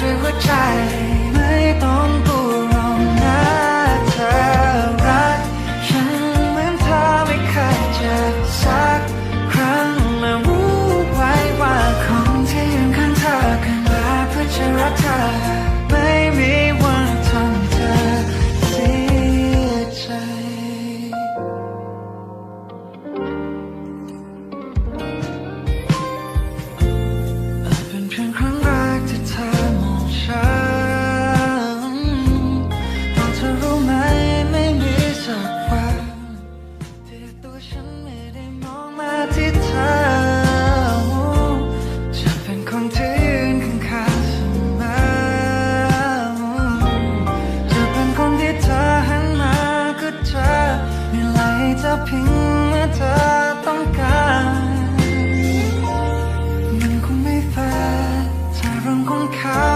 ด้วยไม่ต้องกลัวหรอกนะเธอรักฉันเหมือนเธอไม่เคยจะ kind.